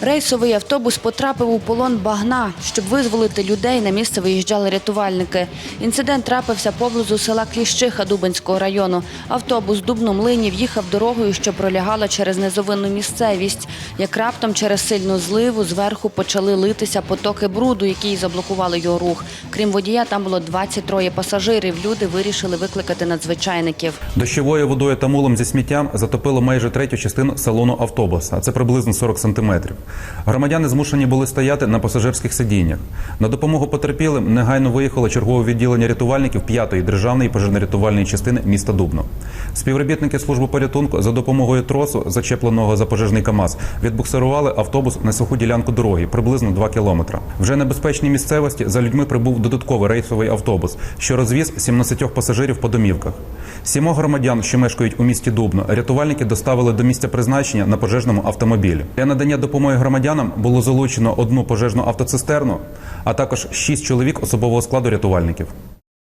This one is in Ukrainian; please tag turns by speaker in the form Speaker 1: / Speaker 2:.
Speaker 1: Рейсовий автобус потрапив у полон багна. Щоб визволити людей, на місце виїжджали рятувальники. Інцидент трапився поблизу села Кліщиха Дубенського району. Автобус Дубно Млинів їхав дорогою, що пролягала через низовинну місцевість. Як раптом через сильну зливу зверху почали литися потоки бруду, які заблокували його рух. Крім водія, там було 23 пасажирів. Люди вирішили викликати надзвичайників.
Speaker 2: Дощовою водою та мулом зі сміттям затопило майже третю частину салону автобуса, це приблизно 40 сантиметрів. Громадяни змушені були стояти на пасажирських сидіннях. На допомогу потерпілим негайно виїхало чергове відділення рятувальників 5-ї державної пожежно-рятувальної частини міста Дубно. Співробітники служби порятунку за допомогою тросу, зачепленого за пожежний КАМАЗ, відбуксирували автобус на суху ділянку дороги приблизно 2 кілометри. Вже на безпечній місцевості за людьми прибув додатковий рейсовий автобус, що розвіз 17 пасажирів по домівках. Сімох громадян, що мешкають у місті Дубно, рятувальники доставили до місця призначення на пожежному автомобілі. Для надання допомоги громадянам було залучено одну пожежну автоцистерну, а також шість чоловік особового складу рятувальників.